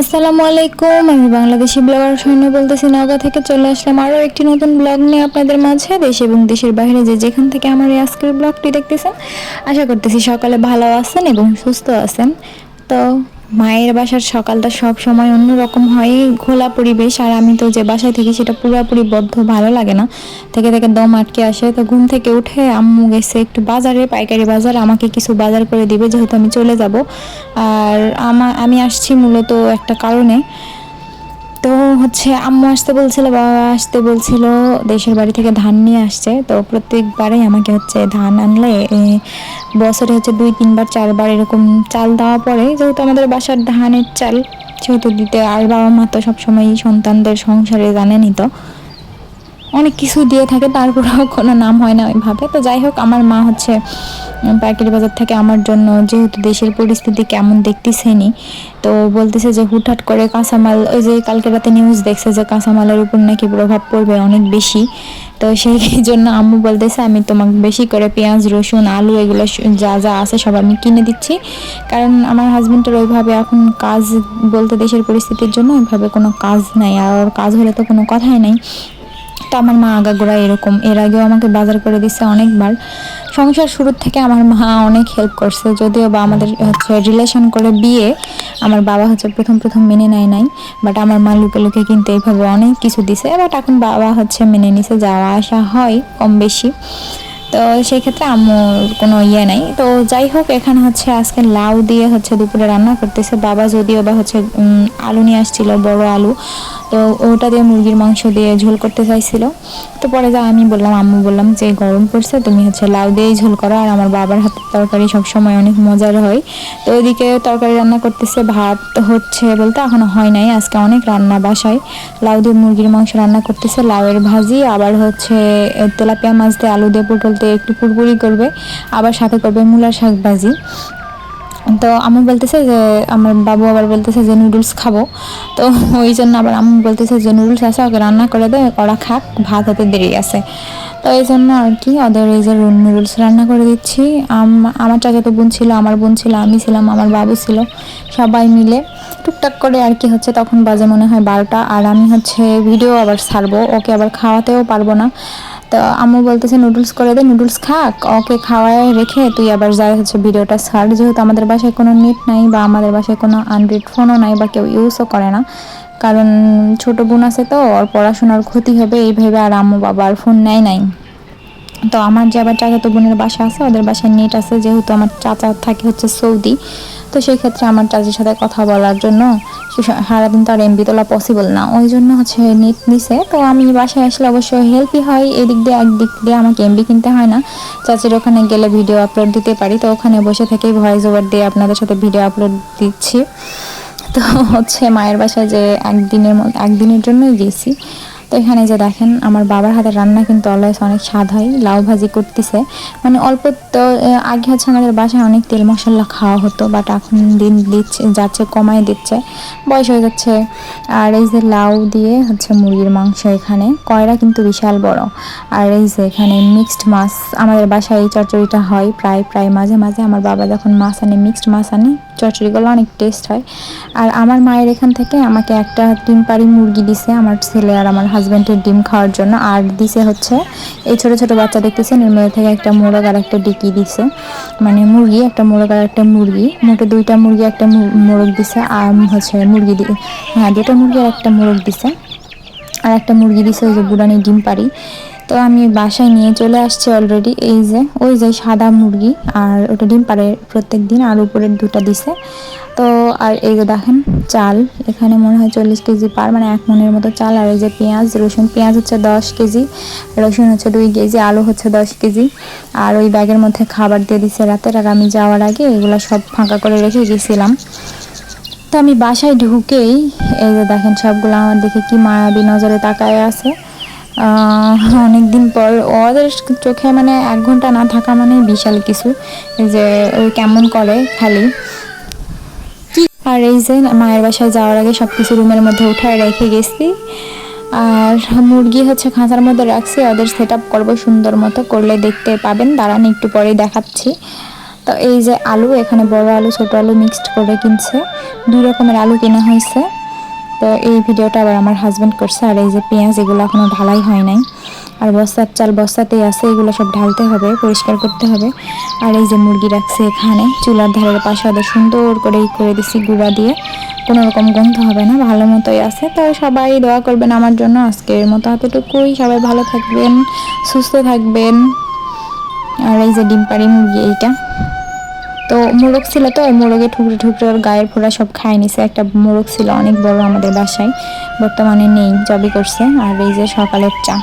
আসসালামু আলাইকুম, আমি বাংলাদেশি ব্লগার সৈন্য বলতেছি। নওগাঁ থেকে চলে আসলাম আরও একটি নতুন ব্লগ নিয়ে আপনাদের মাঝে। দেশ এবং দেশের বাইরে যে যেখান থেকে আমার এই আজকের ব্লগটি দেখতেছেন, আশা করতেছি সকালে ভালো আছেন এবং সুস্থ আছেন। তো মায়ের বাসার সকালটা সব সময় অন্যরকম হয় খোলা পরিবেশ। আর আমি তো যে বাসায় থেকে সেটা পুরোপুরি বদ্ধ, ভালো লাগে না। থেকে থেকে দম আটকে আসে। তো ঘুম থেকে উঠে আম্মু গেছে একটু বাজারে, পাইকারি বাজার। আমাকে কিছু বাজার করে দিবে, যেহেতু আমি চলে যাব। আর আমা, আমি আসছি মূলত একটা কারণে। তো হচ্ছে আম্মু আসতে বলছিল, বাবা আসতে বলছিল, দেশের বাড়ি থেকে ধান নিয়ে আসছে। তো প্রত্যেকবারেই আমাকে হচ্ছে ধান আনলে বছরে হচ্ছে দুই, তিনবার, চারবার এরকম চাল দেওয়া পড়ে। যেহেতু আমাদের বাসার ধানের চাল, সেহেতু দিতে আর বাবা মা তো সবসময় সন্তানদের সংসারে জানেনই তো। অনেক কিছু দিয়ে থাকে, তারপরেও কোনো নাম হয় না ওইভাবে। তো যাই হোক, আমার মা হচ্ছে পাইকারি বাজার থেকে আমার জন্য যেহেতু দেশের পরিস্থিতি কেমন দেখতেছেনি তো বলতেছে যে হুটহাট করে কাঁচামাল, ওই যে কালকে রাতে নিউজ দেখছে যে কাঁচামালের উপর নাকি প্রভাব পড়বে অনেক বেশি। তো সেই জন্য আম্মু বলতেছে, আমি তোমাকে বেশি করে পেঁয়াজ, রসুন, আলু এগুলো যা যা আছে সব আমি কিনে দিচ্ছি। কারণ আমার হাজবেন্ডের ওইভাবে এখন কাজ বলতে দেশের পরিস্থিতির জন্য ওইভাবে কোনো কাজ নাই, আর কাজ হলে তো কোনো কথাই নাই। তো আমার মা আগাগোড়া এরকম। এর আগেও আমাকে বাজার করে দিচ্ছে অনেকবার। সংসার শুরুর থেকে আমার মা অনেক হেল্প করছে, যদিও বা আমাদের হচ্ছে রিলেশন করে বিয়ে, আমার বাবা হচ্ছে প্রথম প্রথম মেনে নেয় নাই। বাট আমার মা লুকে লুকে কিন্তু এইভাবে অনেক কিছু দিছে। বাট এখন বাবা হচ্ছে মেনে নিছে, যাওয়া আসা হয় কম বেশি। তো সেই ক্ষেত্রে আম্মুর কোনো ইয়ে নাই। তো যাই হোক, এখানে হচ্ছে আজকে লাউ দিয়ে হচ্ছে দুপুরে রান্না করতেছে। বাবা যদিও বা হচ্ছে আলু নিয়ে আসছিল, বড় আলু। তো ওটা দিয়ে মুরগির মাংস দিয়ে ঝোল করতে চাইছিল। তো পরে যা আমি বললাম, আম্মু বললাম যে গরম পড়ছে, তুমি হচ্ছে লাউ দিয়েই ঝোল করো। আর আমার বাবার হাতের তরকারি সবসময় অনেক মজার হয়। তো ওইদিকে তরকারি রান্না করতেছে, ভাত হচ্ছে বলতে এখনও হয় নাই। আজকে অনেক রান্না বাসায়। লাউ দিয়ে মুরগির মাংস রান্না করতেছে, লাউয়ের ভাজি, আবার হচ্ছে তেলাপিয়া মাছ দিয়ে আলু দিয়ে পটল দিয়ে একটু পুরপুরি করবে, আবার সাথে করবে মূলার শাক ভাজি তো আম্মু বলতেছে যে, আমার বাবু আবার বলতেছে যে নুডলস খাব। তো ওই জন্য আবার আম্মু বলতেছে যে নুডলস আছে, ওকে রান্না করে দে, ওরা খাক, ভাত হতে দেরি আছে। তো এই জন্য আর কি, ওদের এই যে নুডলস রান্না করে দিচ্ছি। আম- আমার চাচাতো বোন ছিল, আমার বোন ছিল, আমি ছিলাম, আমার বাবু ছিল, সবাই মিলে। টুকটাক করে আর কি হচ্ছে, তখন বাজে মনে হয় বারোটা, আর আমি হচ্ছে ভিডিও আবার ছাড়বো, ওকে আবার খাওয়াতেও পারব না। তো আম্মু বলতেছে নুডলস করে দে নুডলস খাক, ওকে খাওয়ায় রেখে তুই আবার যাই হচ্ছে ভিডিওটা ছাড়। যেহেতু আমাদের বাসায় কোনো নেট নাই বা আমাদের বাসায় কোনো আনড্রয়েড ফোনও নাই বা কেউ ইউজও করে না, কারণ ছোট বোন আছে তো, ওর পড়াশোনার ক্ষতি হবে এই ভেবে আর আম্মু বাবা আর ফোন নেয় নাই। তো আমার যে আবার চাচাতো বোনের বাসা আছে, ওদের বাসায় নেট আছে, যেহেতু আমার চাচা থাকে হচ্ছে সৌদি, তো সেই ক্ষেত্রে আমার চাচির সাথে কথা বলার জন্য সারাদিন তো আর এমবি তোলা পসিবল না। ওই জন্য হচ্ছে নেট নিছে। তো আমি বাসায় আসলে অবশ্যই হেল্পই হয়, এদিক দিয়ে একদিক দিয়ে আমাকে এমবি কিনতে হয় না। চাচির ওখানে গেলে ভিডিও আপলোড দিতে পারি। তো ওখানে বসে থেকেই ভয়েস ওভার দিয়ে আপনাদের সাথে ভিডিও আপলোড দিচ্ছি। তো হচ্ছে মায়ের বাসায় যে একদিনের একদিনের জন্যই গেছি। তো এখানে যে দেখেন, আমার বাবার হাতের রান্না কিন্তু অলওয়েজ অনেক স্বাদ হয়, লাউ ভাজি করতেছে। মানে অল্প তো আগে হচ্ছে আমাদের বাসায় অনেক তেল মশলা খাওয়া হতো বাট এখন দিন দিচ্ছে, যাচ্ছে, কমায় দিচ্ছে, বয়স হয়ে যাচ্ছে। আর এই যে লাউ দিয়ে হচ্ছে মুরগির মাংস এখানে, কয়রা কিন্তু বিশাল বড়। আর এই যে এখানে মিক্সড মাছ, আমাদের বাসায় এই চচ্চড়িটা হয়, প্রায় প্রায় মাঝে মাঝে আমার বাবা যখন মাছ আনে মিক্সড মাছ আনে চচ্চড়িগুলো অনেক টেস্ট হয়। আর আমার মায়ের এখান থেকে আমাকে একটা ডিম পাড়ি মুরগি দিছে আমার ছেলে আর আমার হাজব্যান্ডের ডিম খাওয়ার জন্য। আর দিছে হচ্ছে এই ছোট ছোট বাচ্চা দেখতেছেন, এর মধ্যে থেকে একটা মোরগ আর একটা ডিকি দিছে। মানে মুরগি, একটা মোরগ আর একটা মুরগি। মোটে দুইটা মুরগি, একটা মোরগ দিছে। আর হচ্ছে মুরগি হ্যাঁ দুটো মুরগি আর একটা মোরগ দিছে। আর একটা মুরগি দিছে ওই যে বুড়ানি ডিম পারি তো আমি বাসায় নিয়ে চলে আসছি অলরেডি এই যে, ওই যে সাদা মুরগি, আর ওটা ডিম পারে প্রত্যেক দিন আর উপরের দুটা দিছে। তো আর এই যে দেখেন, চাল, এখানে মনে হয় চল্লিশ কেজি পার মানে এক মনের মতো চাল, আর এই যে পেঁয়াজ, রসুন, পেঁয়াজ হচ্ছে দশ কেজি, রসুন হচ্ছে দুই কেজি, আলু হচ্ছে দশ কেজি। আর ওই ব্যাগের মধ্যে খাবার দিয়ে দিছে রাতের, আর আমি যাওয়ার আগে এগুলো সব ফাঁকা করে রেখে গেছিলাম। তো আমি বাসায় ঢুকেই, এই যে দেখেন সবগুলো আমার দেখে কি মায়াবী নজরে তাকায় আছে। অনেক দিন পর ওদের চোখে মানে এক ঘণ্টা না থাকা মানে বিশাল কিছু, যে কেমন করে খালি। আর এই যে মায়ের বাসায় যাওয়ার আগে সব কিছু রুমের মধ্যে উঠায় রেখে গেছি। আর মুরগি হচ্ছে খাঁচার মধ্যে রাখছি, ওদের সেট আপ করব সুন্দর মতো, করলে দেখতে পাবেন। দাঁড়ান, একটু পরেই দেখাচ্ছি। তো এই যে আলু, এখানে বড় আলু, ছোট আলু মিক্সড করে কিনছে। দুই রকমের আলু কেনা হয়েছে। তো এই ভিডিওটা আবার আমার হাজব্যান্ড করছে আর এই যে পেঁয়াজ, এগুলো এখনও ঢালাই হয় নাই। আর বস্তার চাল বস্তাতেই আছে, এগুলো সব ঢালতে হবে, পরিষ্কার করতে হবে। আর এই যে মুরগি রাখছে এখানে, চুলার ধারের পাশে ওদের সুন্দর করে করে দিছি গুঁড়া দিয়ে। কোনো রকম গন্ধ হবে না, ভালো মতোই আছে। তো সবাই দোয়া করবেন আমার জন্য আজকের মতো এতটুকুই। সবাই ভালো থাকবেন, সুস্থ থাকবেন। আর এই যে ডিম পাড়ি মুরগি, এইটা। তো মোরগ ছিল তো, মোরগে ঠুকরে ঠুকরে ওর গায়ের ফোড়া সব খাই নিছে। একটা মোরগ ছিল, অনেক বড় আমাদের বাসায়, বর্তমানে নেই জবই করছে। আর এই যে সকালের চা।